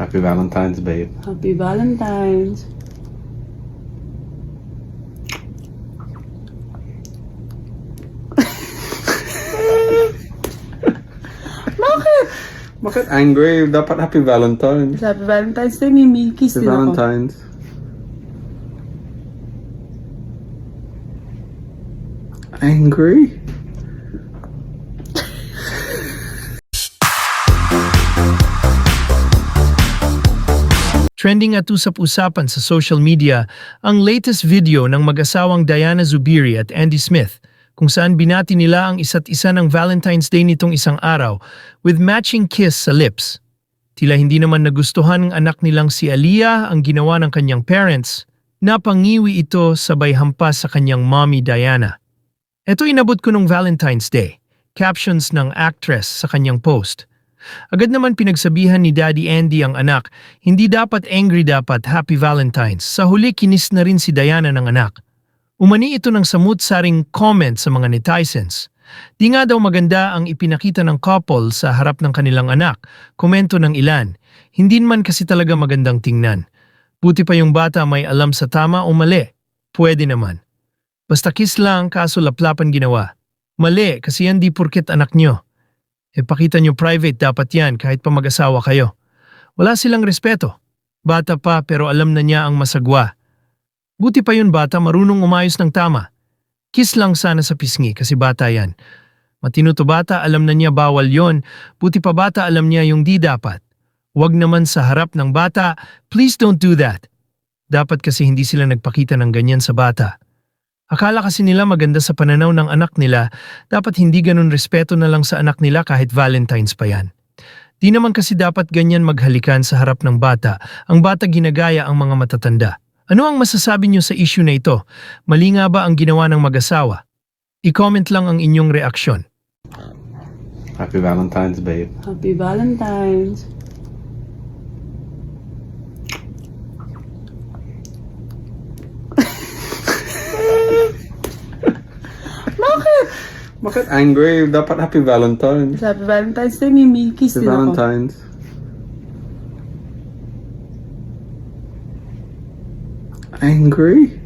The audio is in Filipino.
Happy Valentine's, babe. Happy Valentine's. Bakit? Bakit angry? Dapat Happy Valentine's. Happy Valentine's Day, may may kiss Happy din ako. Valentine's. Angry? Trending at usap-usapan sa social media ang latest video ng mag-asawang Diana Zubiri at Andy Smith kung saan binati nila ang isa't isa ng Valentine's Day nitong isang araw with matching kiss sa lips. Tila hindi naman nagustuhan ng anak nilang si Aliyah ang ginawa ng kanyang parents, napangiwi ito sabay hampas sa kanyang mommy Diana. Ito inabot ko nung Valentine's Day, captions ng actress sa kanyang post. Agad naman pinagsabihan ni Daddy Andy ang anak, hindi dapat angry dapat Happy Valentine's. Sa huli kinis na rin si Diana ng anak. Umani ito ng samut-saring comment sa mga netizens. Di nga daw maganda ang ipinakita ng couple sa harap ng kanilang anak, komento ng ilan. Hindi man kasi talaga magandang tingnan. Buti pa yung bata may alam sa tama o mali. Pwede naman. Basta kiss lang kaso laplapan ginawa. Mali kasi yan di purkit anak nyo. E pakita nyo private dapat yan kahit pa mag-asawa kayo. Wala silang respeto. Bata pa pero alam na niya ang masagwa. Buti pa yun bata marunong umayos ng tama. Kiss lang sana sa pisngi kasi bata yan. Matino to bata alam na niya bawal yon. Buti pa bata alam niya yung di dapat. Huwag naman sa harap ng bata, please don't do that. Dapat kasi hindi sila nagpakita ng ganyan sa bata. Akala kasi nila maganda sa pananaw ng anak nila, dapat hindi ganun respeto na lang sa anak nila kahit Valentine's pa yan. Di naman kasi dapat ganyan maghalikan sa harap ng bata, ang bata ginagaya ang mga matatanda. Ano ang masasabi niyo sa issue na ito? Mali nga ba ang ginawa ng mag-asawa? I-comment lang ang inyong reaksyon. Happy Valentine's, babe. Happy Valentine's. Bakit angry? Dapat Happy Valentine's. Happy Valentine's Day, may may kiss Happy din ako. Valentine's. Angry?